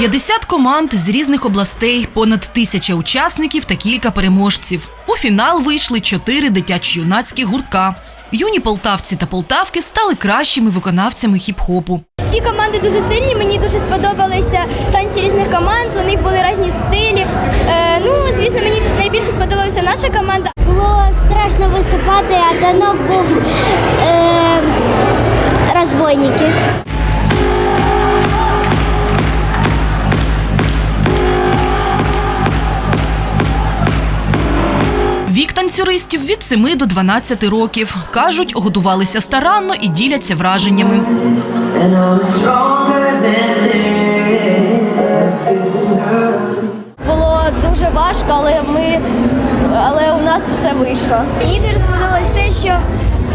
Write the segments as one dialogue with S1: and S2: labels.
S1: 50 команд з різних областей, понад тисяча учасників та кілька переможців. У фінал вийшли чотири дитячо-юнацькі гуртка. Юні полтавці та полтавки стали кращими виконавцями хіп-хопу.
S2: Всі команди дуже сильні. Мені дуже сподобалися танці різних команд. У них були різні стилі. Е, ну, звісно, мені найбільше сподобалася наша команда.
S3: Було страшно виступати, а танок був е, розбойники.
S1: Вік танцюристів від 7 до 12 років. Кажуть, готувалися старанно і діляться враженнями.
S2: Було дуже важко, але ми але у нас все вийшло.
S3: Мені дуже сподобалось те, що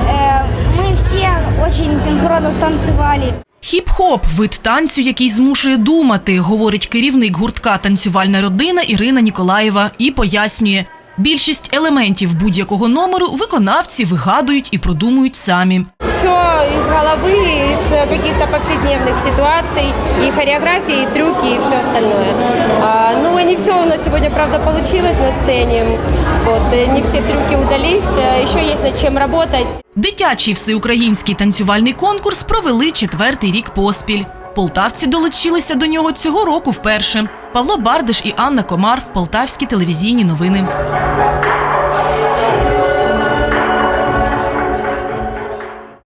S3: е, ми всі дуже синхронно станцювали.
S1: Хіп-хоп вид танцю, який змушує думати, говорить керівник гуртка Танцювальна родина Ірина Ніколаєва і пояснює. Більшість елементів будь-якого номеру виконавці вигадують і продумують самі.
S4: все из головы, из э, каких-то повседневных ситуаций, и хореографии, и трюки, и все остальное. А, ну, и не все у нас сегодня, правда, получилось на сцене. Вот, э, не все трюки удались, э, еще есть над чем работать.
S1: Дитячий всеукраїнський танцювальний конкурс провели четвертий рік поспіль. Полтавці долучилися до нього цього року вперше. Павло Бардиш і Анна Комар. Полтавські телевізійні новини.